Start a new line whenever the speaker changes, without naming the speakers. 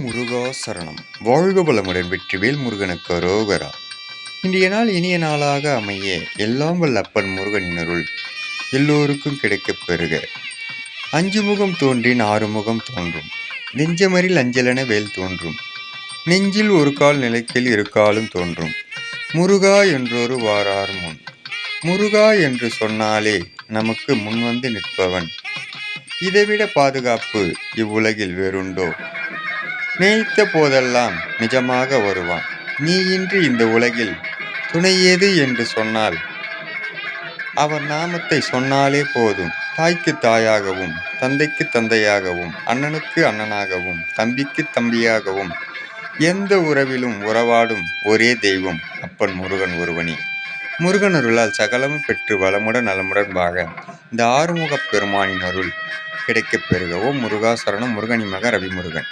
முருகா சரணம். வாழ்க வளமுடன் வெற்றிவேல் முருகனுக்கு ரோகரா இன்றைய நாள் இனிய நாளாக அமைய எல்லாம் வல்ல அப்பன் முருகனின் அருள் எல்லோருக்கும் கிடைக்கப் பெறுக. அஞ்சு முகம் தோன்றின் ஆறு முகம் தோன்றும். நெஞ்சமரில் அஞ்சலென வேல் தோன்றும். நெஞ்சில் ஒரு கால் நிலைக்கில் இரு காலும் தோன்றும். முருகா என்றொரு வாரார் முன். முருகா என்று சொன்னாலே நமக்கு முன்வந்து நிற்பவன். இதைவிட பாதுகாப்பு இவ்வுலகில் வேறுண்டோ? நினைத்த போதெல்லாம் நிஜமாக வருவான். நீ இன்று இந்த உலகில் துணை ஏது என்று சொன்னால்? அவர் நாமத்தை சொன்னாலே போதும். தாய்க்கு தாயாகவும் தந்தைக்கு தந்தையாகவும் அண்ணனுக்கு அண்ணனாகவும் தம்பிக்கு தம்பியாகவும் எந்த உறவிலும் உறவாடும் ஒரே தெய்வம் அப்பன் முருகன் ஒருவனே. முருகன் அருளால் சகலமும் பெற்று வளமுடன் நலமுடன் வாக இந்த ஆறுமுகப் பெருமானின் அருள் கிடைக்கப் பெறுகவும் முருகாசரணம் முருகனி மக ரவிமுருகன்.